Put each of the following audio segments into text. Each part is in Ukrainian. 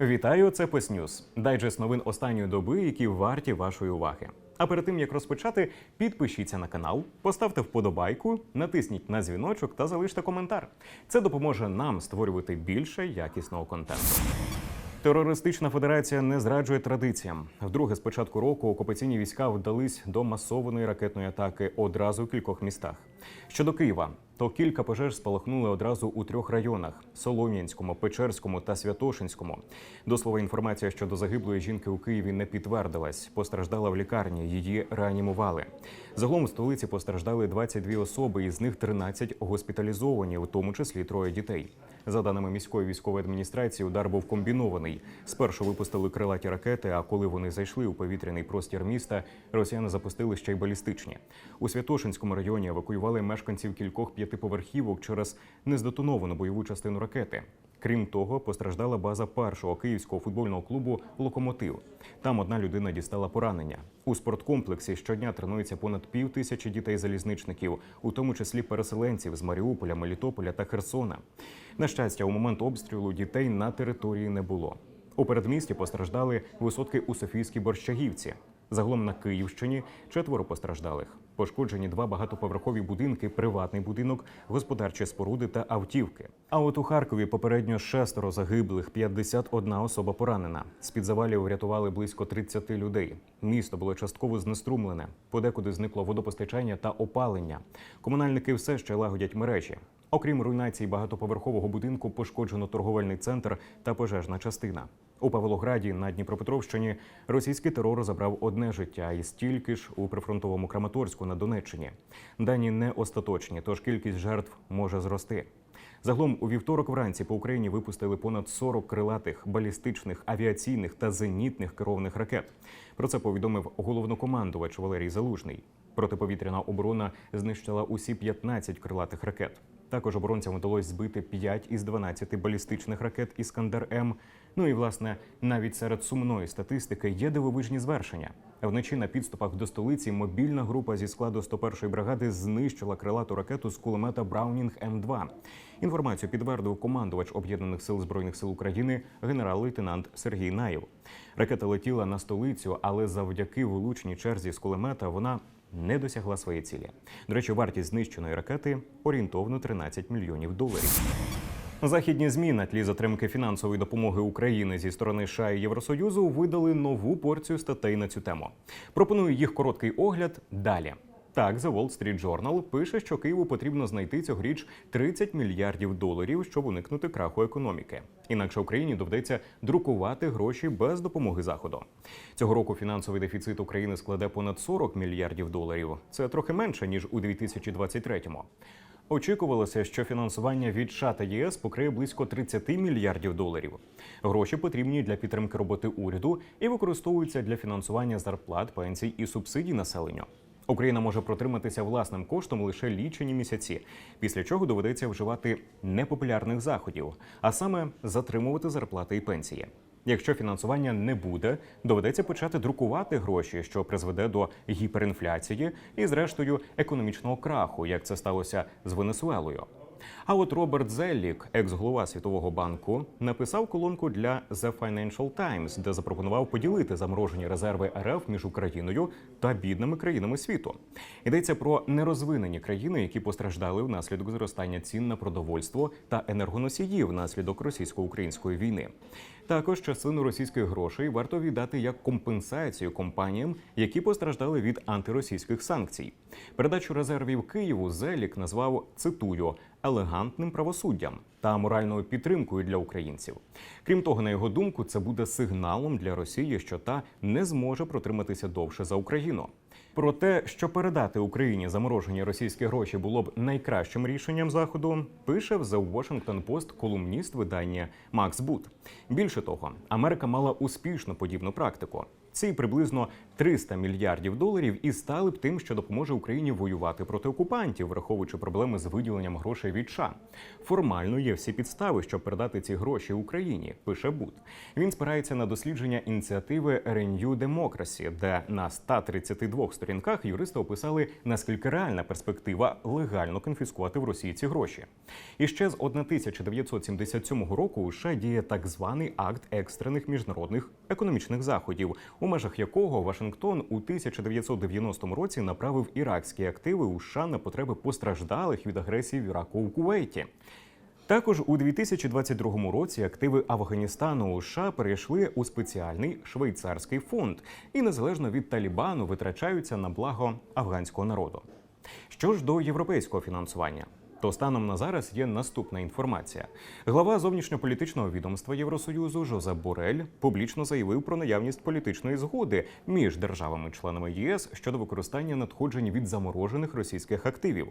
Вітаю, це Песнюс. Дайджест новин останньої доби, які варті вашої уваги. А перед тим як розпочати, підпишіться на канал, поставте вподобайку, натисніть на дзвіночок та залиште коментар. Це допоможе нам створювати більше якісного контенту. Терористична федерація не зраджує традиціям. Вдруге з початку року окупаційні війська вдались до масованої ракетної атаки одразу в кількох містах. Щодо Києва, то кілька пожеж спалахнули одразу у трьох районах: Солом'янському, Печерському та Святошинському. До слова, інформація щодо загиблої жінки у Києві не підтвердилась. Постраждала в лікарні, її реанімували. Загалом в столиці постраждали 22 особи, із них 13 госпіталізовані, у тому числі троє дітей. За даними міської військової адміністрації, удар був комбінований. Спершу випустили крилаті ракети, а коли вони зайшли у повітряний простір міста, росіяни запустили ще й балістичні. У Святошинському районі евакуювали мешканців кількох п'ятиповерхівок через нездетоновану бойову частину ракети. Крім того, постраждала база першого київського футбольного клубу Локомотив. Там одна людина дістала поранення. У спорткомплексі щодня тренується понад пів тисячі дітей-залізничників, у тому числі переселенців з Маріуполя, Мелітополя та Херсона. На щастя, у момент обстрілу дітей на території не було. У передмісті постраждали висотки у Софійській Борщагівці. Загалом на Київщині четверо постраждалих. Пошкоджені два багатоповерхові будинки, приватний будинок, господарчі споруди та автівки. А от у Харкові попередньо шестеро загиблих, 51 особа поранена. З під завалів врятували близько 30 людей. Місто було частково знеструмлене. Подекуди зникло водопостачання та опалення. Комунальники все ще лагодять мережі. Окрім руйнації багатоповерхового будинку, пошкоджено торговельний центр та пожежна частина. У Павлограді на Дніпропетровщині російський терор забрав одне життя і стільки ж у прифронтовому Краматорську на Донеччині. Дані не остаточні, тож кількість жертв може зрости. Загалом у вівторок вранці по Україні випустили понад 40 крилатих, балістичних, авіаційних та зенітних керованих ракет. Про це повідомив головнокомандувач Валерій Залужний. Протиповітряна оборона знищила усі 15 крилатих ракет. Також оборонцям вдалося збити 5 із 12 балістичних ракет Іскандер М. Ну і власне навіть серед сумної статистики є дивовижні звершення. Вночі на підступах до столиці мобільна група зі складу 101-ї бригади знищила крилату ракету з кулемета Браунінг М2. Інформацію підтвердив командувач об'єднаних сил збройних сил України генерал-лейтенант Сергій Наєв. Ракета летіла на столицю, але завдяки влучній черзі з кулемета вона не досягла своєї цілі. До речі, вартість знищеної ракети орієнтовно 13 мільйонів доларів. Західні змі на тлі затримки фінансової допомоги України зі сторони США і Євросоюзу видали нову порцію статей на цю тему. Пропоную їх короткий огляд далі. Так, The Wall Street Journal пише, що Києву потрібно знайти цьогоріч 30 мільярдів доларів, щоб уникнути краху економіки. Інакше Україні доведеться друкувати гроші без допомоги заходу. Цього року фінансовий дефіцит України складе понад 40 мільярдів доларів. Це трохи менше ніж у 2023-му. Очікувалося, що фінансування від США та ЄС покриє близько 30 мільярдів доларів. Гроші потрібні для підтримки роботи уряду і використовуються для фінансування зарплат, пенсій і субсидій населенню. Україна може протриматися власним коштом лише лічені місяці, після чого доведеться вживати непопулярних заходів, а саме затримувати зарплати і пенсії. Якщо фінансування не буде, доведеться почати друкувати гроші, що призведе до гіперінфляції і, зрештою, економічного краху, як це сталося з Венесуелою. А от Роберт Зеллік, екс-голова Світового банку, написав колонку для The Financial Times, де запропонував поділити заморожені резерви РФ між Україною та бідними країнами світу. Йдеться про нерозвинені країни, які постраждали внаслідок зростання цін на продовольство та енергоносії внаслідок російсько-української війни. Також частину російських грошей варто віддати як компенсацію компаніям, які постраждали від антиросійських санкцій. Передачу резервів Києву Зелік назвав цитую елегантним правосуддям та моральною підтримкою для українців. Крім того, на його думку, це буде сигналом для Росії, що та не зможе протриматися довше за Україну. Про те, що передати Україні заморожені російські гроші було б найкращим рішенням заходу, пише в The Washington Post колумніст видання Макс Бут. Більше того, Америка мала успішну подібну практику. Ці приблизно 300 мільярдів доларів і стали б тим, що допоможе Україні воювати проти окупантів, враховуючи проблеми з виділенням грошей від США. Формально є всі підстави, щоб передати ці гроші Україні. Пише Буд. Він спирається на дослідження ініціативи Renew Democracy, де на 132 сторінках юристи описали наскільки реальна перспектива легально конфіскувати в Росії ці гроші. І ще з 1977 року у США діє так званий акт екстрених міжнародних економічних заходів, у межах якого Вашингтон у 1990 році направив іракські активи у США на потреби постраждалих від агресії в Іраку у Кувейті. Також у 2022 році активи Афганістану у США перейшли у спеціальний швейцарський фонд і незалежно від Талібану витрачаються на благо афганського народу. Що ж до європейського фінансування? То станом на зараз є наступна інформація. Глава зовнішньополітичного відомства Євросоюзу Жозеп Борель публічно заявив про наявність політичної згоди між державами-членами ЄС щодо використання надходжень від заморожених російських активів.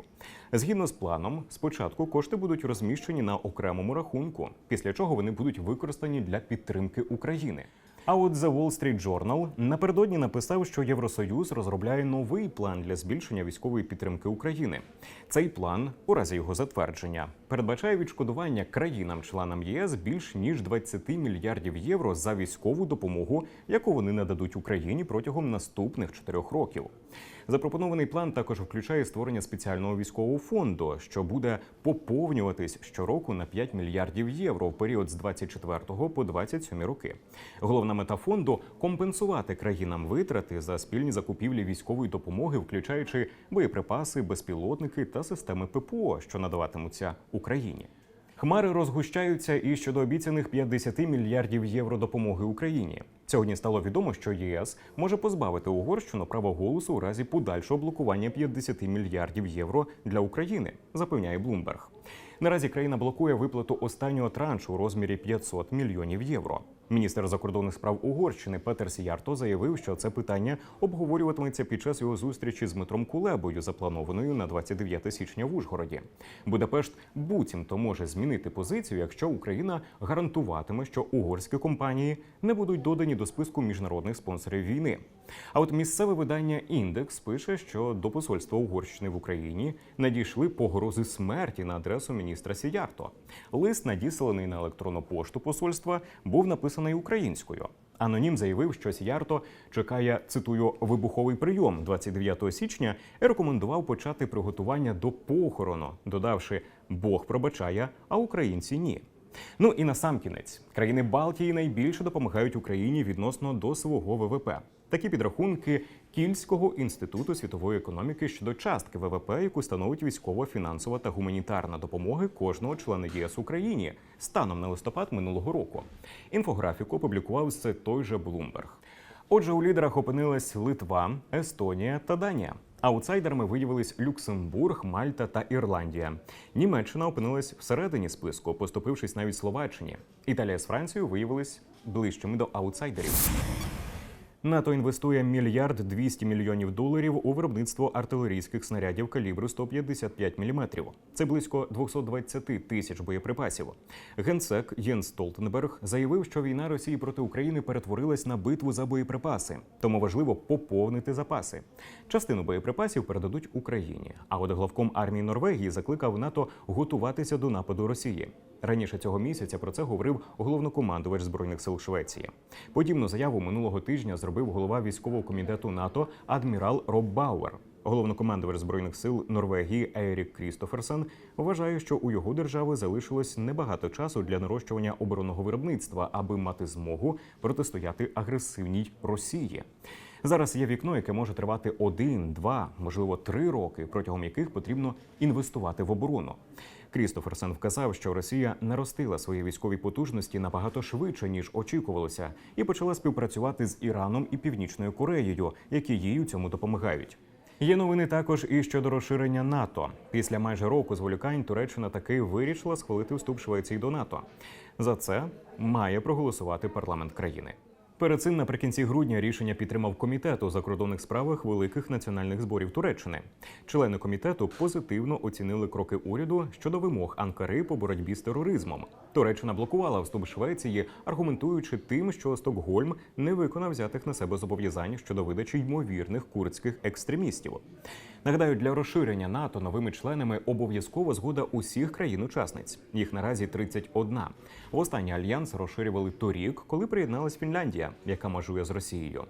Згідно з планом, спочатку кошти будуть розміщені на окремому рахунку, після чого вони будуть використані для підтримки України. А от The Wall Street Journal напередодні написав, що Євросоюз розробляє новий план для збільшення військової підтримки України. Цей план, у разі його затвердження, передбачає відшкодування країнам-членам ЄС більш ніж 20 мільярдів євро за військову допомогу, яку вони нададуть Україні протягом наступних чотирьох років. Запропонований план також включає створення спеціального військового фонду, що буде поповнюватись щороку на 5 мільярдів євро в період з 24 по 27 роки. Головна мета фонду компенсувати країнам витрати за спільні закупівлі військової допомоги, включаючи боєприпаси, безпілотники та системи ППО, що надаватимуться Україні. Хмари розгущаються і щодо обіцяних 50 мільярдів євро допомоги Україні. Сьогодні стало відомо, що ЄС може позбавити Угорщину права голосу у разі подальшого блокування 50 мільярдів євро для України, запевняє Блумберг. Наразі країна блокує виплату останнього траншу у розмірі 500 мільйонів євро. Міністр закордонних справ Угорщини Петер Сіярто заявив, що це питання обговорюватиметься під час його зустрічі з Дмитром Кулебою, запланованою на 29 січня в Ужгороді. Будапешт буцімто може змінити позицію, якщо Україна гарантуватиме, що угорські компанії не будуть додані до списку міжнародних спонсорів війни. А от місцеве видання індекс пише, що до посольства Угорщини в Україні надійшли погрози смерті на адресу міністра Сіярто. Лист, надісланий на електронну пошту посольства, був написаний українською. Анонім заявив, що Сіярто чекає цитую вибуховий прийом 29 січня і рекомендував почати приготування до похорону, додавши Бог пробачає, а українці ні. Ну і на сам кінець країни Балтії найбільше допомагають Україні відносно до свого ВВП. Такі підрахунки Кільського інституту світової економіки щодо частки ВВП, яку становить військова, фінансова та гуманітарна допомоги кожного члена ЄС Україні станом на листопад минулого року. Інфографіку опублікував це той же Блумберг. Отже, у лідерах опинились Литва, Естонія та Данія. Аутсайдерами виявились Люксембург, Мальта та Ірландія. Німеччина опинилась всередині списку, поступившись навіть Словаччині. Італія з Францією виявились ближчими до аутсайдерів. НАТО інвестує мільярд 200 мільйонів доларів у виробництво артилерійських снарядів калібру 155 мм. Це близько 220 тисяч боєприпасів. Генсек Єнс Столтенберг заявив, що війна Росії проти України перетворилась на битву за боєприпаси, тому важливо поповнити запаси. Частину боєприпасів передадуть Україні. А от главком армії Норвегії закликав НАТО готуватися до нападу Росії. Раніше цього місяця про це говорив головнокомандувач збройних сил Швеції. Подібну заяву минулого тижня зробив голова військового комітету НАТО адмірал Роб Бауер. Головнокомандувач збройних сил Норвегії Ерік Крістоферсен вважає, що у його держави залишилось небагато часу для нарощування оборонного виробництва, аби мати змогу протистояти агресивній Росії. Зараз є вікно, яке може тривати один, два, можливо, три роки, протягом яких потрібно інвестувати в оборону. Крістоферсен вказав, що Росія наростила свої військові потужності набагато швидше ніж очікувалося, і почала співпрацювати з Іраном і Північною Кореєю, які їй у цьому допомагають. Є новини також і щодо розширення НАТО. Після майже року зволікань Туреччина таки вирішила схвалити вступ Швеції до НАТО. За це має проголосувати парламент країни. Перед цим наприкінці грудня рішення підтримав комітет у закордонних справах великих національних зборів Туреччини. Члени комітету позитивно оцінили кроки уряду щодо вимог Анкари по боротьбі з тероризмом. Туреччина блокувала вступ Швеції, аргументуючи тим, що Стокгольм не виконав взятих на себе зобов'язань щодо видачі ймовірних курдських екстремістів. Нагадаю, для розширення НАТО новими членами обов'язкова згода усіх країн-учасниць. Їх наразі 31. Востаннє альянс розширювали торік, коли приєдналась Фінляндія, яка межує з Росією.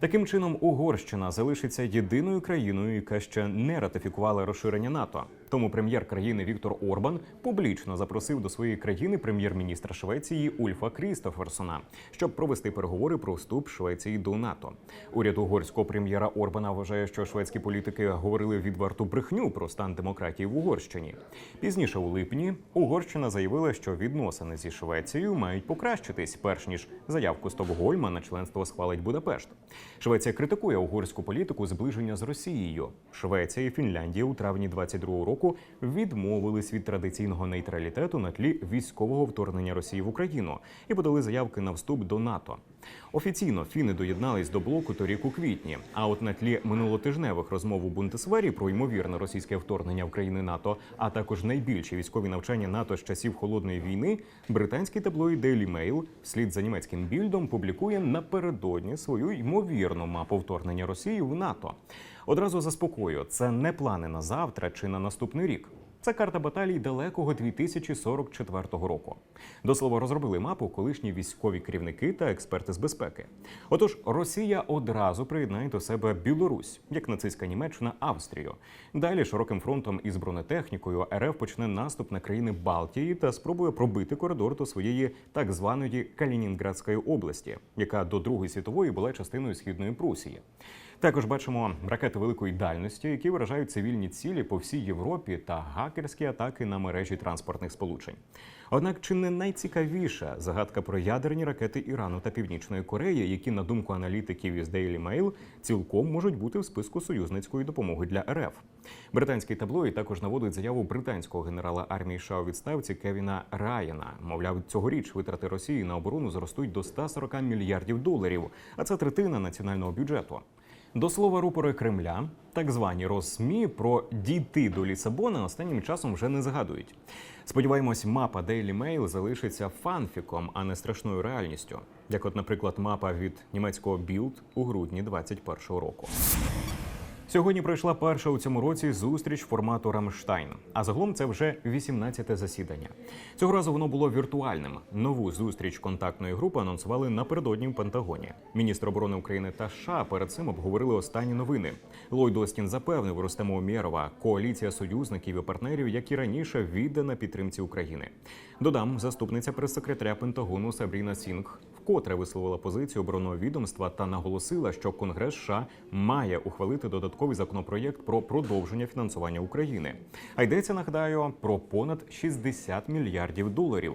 Таким чином, Угорщина залишиться єдиною країною, яка ще не ратифікувала розширення НАТО. Тому прем'єр країни Віктор Орбан публічно запросив до своєї країни прем'єр-міністра Швеції Ульфа Крістоферсона, щоб провести переговори про вступ Швеції до НАТО. Уряд угорського прем'єра Орбана вважає, що шведські політики говорили відверту брехню про стан демократії в Угорщині. Пізніше у липні Угорщина заявила, що відносини зі Швецією мають покращитись, перш ніж заявку Стокгольма на членство схвалить Будапешт. Швеція критикує угорську політику зближення з Росією. Швеція і Фінляндія у травні 22-го року відмовились від традиційного нейтралітету на тлі військового вторгнення Росії в Україну і подали заявки на вступ до НАТО. Офіційно фіни доєднались до блоку торік у квітні. А от на тлі минулотижневих розмов у Бундесвері про ймовірне російське вторгнення в країни НАТО, а також найбільші військові навчання НАТО з часів холодної війни, британський таблоїд Daily Mail вслід за німецьким більдом публікує напередодні свою ймовірну мапу вторгнення Росії в НАТО. Одразу заспокою, це не плани на завтра чи на наступний рік. Це карта баталій далекого 2044 року. До слова, розробили мапу колишні військові керівники та експерти з безпеки. Отож, Росія одразу приєднає до себе Білорусь, як нацистська Німеччина, Австрію. Далі широким фронтом із бронетехнікою РФ почне наступ на країни Балтії та спробує пробити коридор до своєї так званої Калінінградської області, яка до Другої світової була частиною східної Прусії. Також бачимо ракети великої дальності, які виражають цивільні цілі по всій Європі та гакерські атаки на мережі транспортних сполучень. Однак, чи не найцікавіша загадка про ядерні ракети Ірану та Північної Кореї, які, на думку аналітиків із Daily Mail, цілком можуть бути в списку союзницької допомоги для РФ. Британський таблоїд також наводить заяву британського генерала армії США у відставці Кевіна Райана. Мовляв, цьогоріч витрати Росії на оборону зростуть до 140 мільярдів доларів, а це третина національного бюджету. До слова, рупори Кремля, так звані розсмі про дійти до Лісабона останнім часом вже не згадують. Сподіваємось, мапа Daily Mail залишиться фанфіком, а не страшною реальністю, як, от, наприклад, мапа від німецького Bild у грудні 2021 року. Сьогодні пройшла перша у цьому році зустріч формату Рамштайн. А загалом це вже 18-те засідання. Цього разу воно було віртуальним. Нову зустріч контактної групи анонсували напередодні в Пентагоні. Міністр оборони України та США перед цим обговорили останні новини. Ллойд Остін запевнив Рустему Умєрова, коаліція союзників і партнерів, як і раніше, віддана підтримці України. Додам, заступниця прес-секретаря Пентагону Сабріна Сінг вкотре висловила позицію оборонного відомства та наголосила, що Конгрес США має ухвалити додатковий законопроєкт про продовження фінансування України. А йдеться, нагадаю, про понад 60 мільярдів доларів.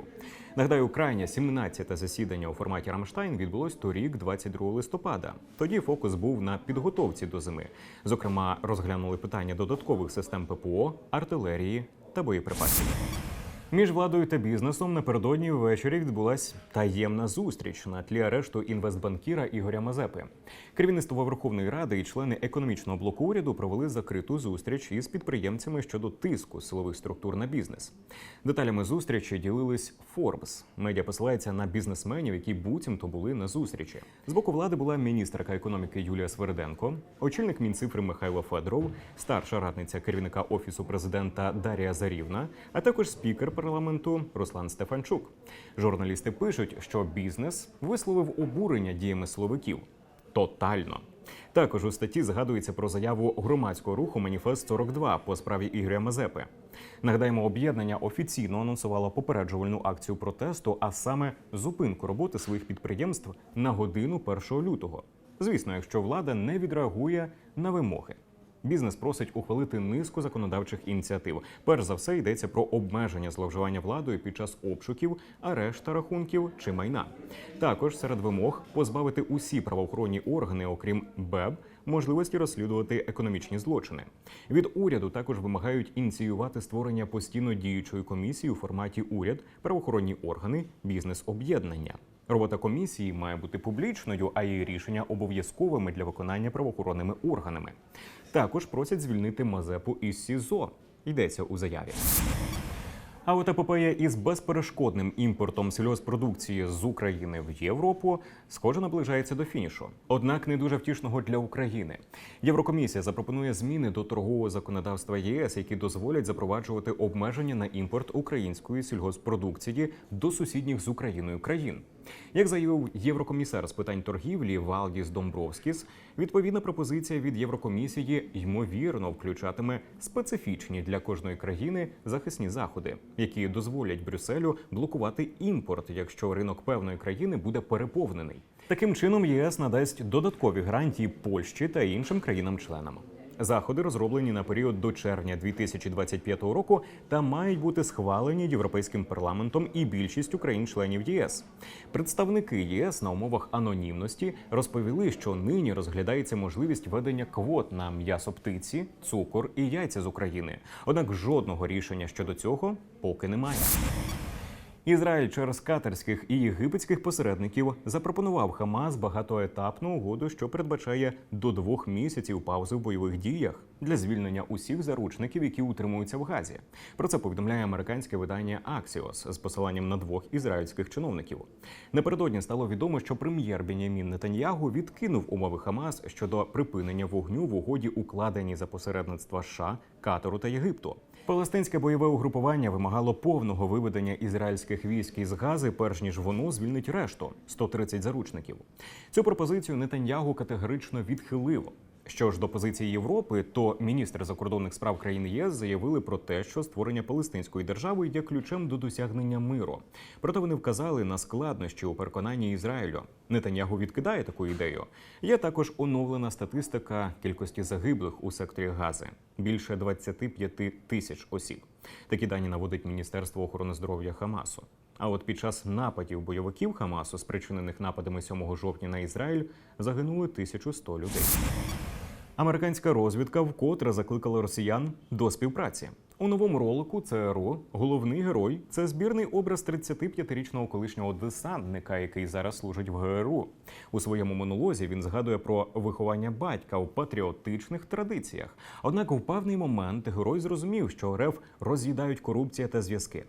Нагадаю, крайнє 17-те засідання у форматі Рамштайн відбулось торік, 22 листопада. Тоді фокус був на підготовці до зими. Зокрема, розглянули питання додаткових систем ППО, артилерії та боєприпасів. Між владою та бізнесом напередодні ввечері відбулась таємна зустріч на тлі арешту інвестбанкіра Ігоря Мазепи. Керівництво Верховної Ради і члени економічного блоку уряду провели закриту зустріч із підприємцями щодо тиску силових структур на бізнес. Деталями зустрічі ділились Forbes. Медіа посилається на бізнесменів, які буцімто були на зустрічі. З боку влади була міністерка економіки Юлія Свериденко, очільник мінцифри Михайло Федоров, старша радниця керівника офісу президента Дарія Зарівна, а також спікер парламенту Руслан Стефанчук. Журналісти пишуть, що бізнес висловив обурення діями силовиків. Тотально. Також у статті згадується про заяву громадського руху Маніфест 42 по справі Ігоря Мазепи. Нагадаємо, об'єднання офіційно анонсувало попереджувальну акцію протесту, а саме зупинку роботи своїх підприємств на годину 1 лютого. Звісно, якщо влада не відреагує на вимоги. Бізнес просить ухвалити низку законодавчих ініціатив. Перш за все йдеться про обмеження зловживання владою під час обшуків, арешта рахунків чи майна. Також серед вимог позбавити усі правоохоронні органи, окрім БЕБ, можливості розслідувати економічні злочини. Від уряду також вимагають ініціювати створення постійно діючої комісії у форматі уряд, правоохоронні органи, бізнес-об'єднання. Робота комісії має бути публічною, а її рішення обов'язковими для виконання правоохоронними органами. Також просять звільнити Мазепу із СІЗО. Йдеться у заяві. А от епопея із безперешкодним імпортом сільгоспродукції з України в Європу схоже наближається до фінішу. Однак не дуже втішного для України. Єврокомісія запропонує зміни до торгового законодавства ЄС, які дозволять запроваджувати обмеження на імпорт української сільгоспродукції до сусідніх з Україною країн. Як заявив єврокомісар з питань торгівлі Валдіс Домбровскіс, відповідна пропозиція від Єврокомісії ймовірно включатиме специфічні для кожної країни захисні заходи, які дозволять Брюсселю блокувати імпорт, якщо ринок певної країни буде переповнений. Таким чином, ЄС надасть додаткові гарантії Польщі та іншим країнам-членам. Заходи розроблені на період до червня 2025 року та мають бути схвалені європейським парламентом і більшістю країн-членів ЄС. Представники ЄС на умовах анонімності розповіли, що нині розглядається можливість ведення квот на м'ясо птиці, цукор і яйця з України. Однак жодного рішення щодо цього поки немає. Ізраїль через катарських і єгипетських посередників запропонував Хамас багатоетапну угоду, що передбачає до двох місяців паузи в бойових діях для звільнення усіх заручників, які утримуються в Газі. Про це повідомляє американське видання Axios з посиланням на двох ізраїльських чиновників. Напередодні стало відомо, що прем'єр Бенямін Нетаньягу відкинув умови Хамас щодо припинення вогню в угоді, укладеній за посередництва США, Катару та Єгипту. Палестинське бойове угрупування вимагало повного виведення ізраїльських військ із Гази, перш ніж воно звільнить решту 130 заручників. Цю пропозицію Нетаньягу категорично відхилив. Що ж до позиції Європи, то міністри закордонних справ країн ЄС заявили про те, що створення палестинської держави є ключем до досягнення миру. Проте вони вказали на складнощі у переконанні Ізраїлю. Нетаньягу відкидає таку ідею. Є також оновлена статистика кількості загиблих у секторі Гази більше 25 тисяч осіб. Такі дані наводить Міністерство охорони здоров'я Хамасу. А от під час нападів бойовиків Хамасу, спричинених нападами 7 жовтня на Ізраїль, загинули 1100 людей. Американська розвідка вкотре закликала росіян до співпраці. У новому ролику ЦРУ головний герой це збірний образ 35-річного колишнього десантника, який зараз служить в ГРУ. У своєму монолозі він згадує про виховання батька у патріотичних традиціях. Однак, в певний момент герой зрозумів, що РФ роз'їдають корупція та зв'язки.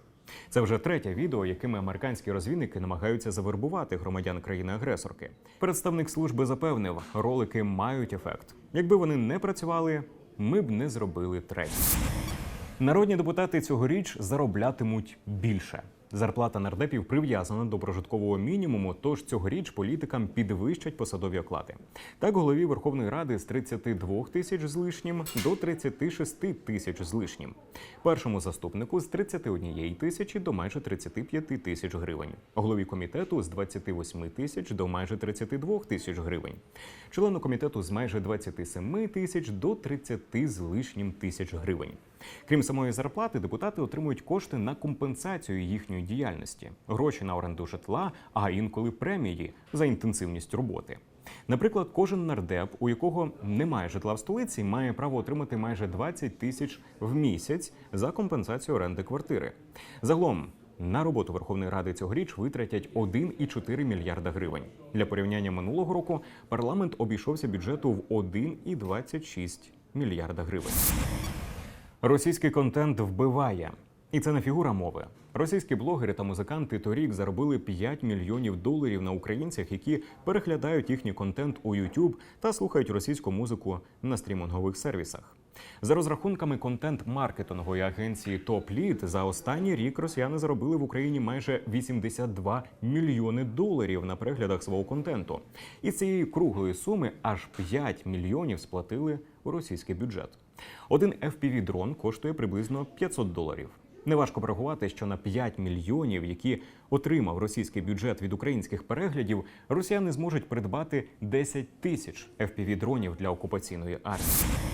Це вже третє відео, якими американські розвідники намагаються завербувати громадян країни-агресорки. Представник служби запевнив, ролики мають ефект. Якби вони не працювали, ми б не зробили третє. Народні депутати цьогоріч зароблятимуть більше. Зарплата нардепів прив'язана до прожиткового мінімуму, тож цьогоріч політикам підвищать посадові оклади. Так, голові Верховної Ради з 32 тисяч з лишнім до 36 тисяч з лишнім. Першому заступнику з 31 тисячі до майже 35 тисяч гривень. Голові комітету з 28 тисяч до майже 32 тисяч гривень. Члену комітету з майже 27 тисяч до 30 з лишнім тисяч гривень. Крім самої зарплати, депутати отримують кошти на компенсацію їхньої діяльності, гроші на оренду житла, а інколи премії за інтенсивність роботи. Наприклад, кожен нардеп, у якого немає житла в столиці, має право отримати майже 20 тисяч в місяць за компенсацію оренди квартири. Загалом на роботу Верховної Ради цьогоріч витратять 1,4 мільярда гривень. Для порівняння минулого року парламент обійшовся бюджету в 1,26 мільярда гривень. Російський контент вбиває. І це не фігура мови. Російські блогери та музиканти торік заробили 5 мільйонів доларів на українцях, які переглядають їхній контент у YouTube та слухають російську музику на стрімінгових сервісах. За розрахунками контент-маркетингової агенції TopLead, за останній рік росіяни заробили в Україні майже 82 мільйони доларів на переглядах свого контенту. Із цієї круглої суми аж 5 мільйонів сплатили у російський бюджет. Один fpv дрон коштує приблизно 500 доларів. Неважко порахувати, що на 5 мільйонів, які отримав російський бюджет від українських переглядів, росіяни зможуть придбати 10 тисяч fpv дронів для окупаційної армії.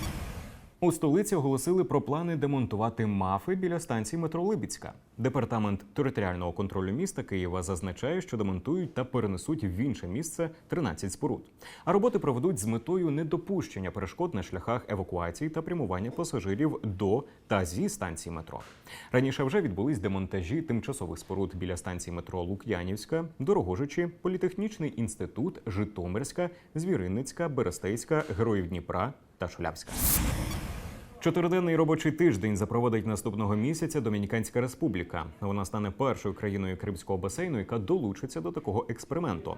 У столиці оголосили про плани демонтувати мафи біля станції метро Либіцька. Департамент територіального контролю міста Києва зазначає, що демонтують та перенесуть в інше місце 13 споруд. А роботи проведуть з метою недопущення перешкод на шляхах евакуації та прямування пасажирів до та зі станції метро. Раніше вже відбулись демонтажі тимчасових споруд біля станції метро Лук'янівська, Дорогожичі, Політехнічний інститут, Житомирська, Звіринницька, Берестейська, Героїв Дніпра та Шулявська. Чотириденний робочий тиждень запровадить наступного місяця Домініканська Республіка. Вона стане першою країною Кримського басейну, яка долучиться до такого експерименту.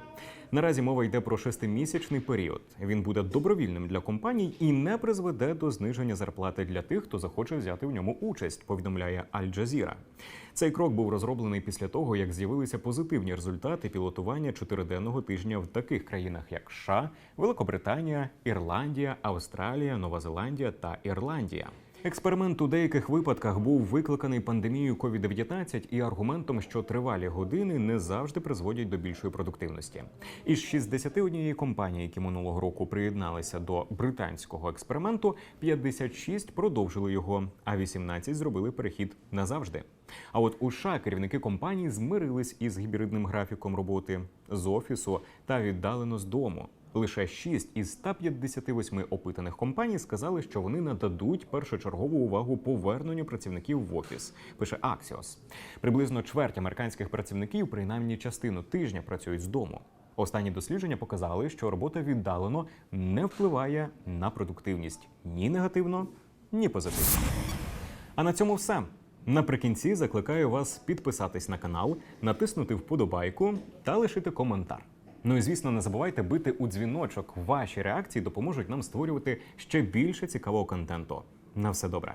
Наразі мова йде про шестимісячний період. Він буде добровільним для компаній і не призведе до зниження зарплати для тих, хто захоче взяти в ньому участь. Повідомляє Аль Джазіра. Цей крок був розроблений після того, як з'явилися позитивні результати пілотування чотириденного тижня в таких країнах, як США, Великобританія, Ірландія, Австралія, Нова Зеландія та Ірландія. Експеримент у деяких випадках був викликаний пандемією COVID-19 і аргументом, що тривалі години не завжди призводять до більшої продуктивності. Із 61 компаній, які минулого року приєдналися до британського експерименту, 56 продовжили його, а 18 зробили перехід назавжди. А от у США керівники компаній змирились із гібридним графіком роботи з офісу та віддалено з дому. Лише 6 із 158 опитаних компаній сказали, що вони нададуть першочергову увагу поверненню працівників в офіс. Пише Axios. Приблизно чверть американських працівників принаймні частину тижня працюють з дому. Останні дослідження показали, що робота віддалено не впливає на продуктивність ні негативно, ні позитивно. А на цьому все. Наприкінці закликаю вас підписатись на канал, натиснути вподобайку та лишити коментар. Ну і звісно, не забувайте бити у дзвіночок. Ваші реакції допоможуть нам створювати ще більше цікавого контенту. На все добре.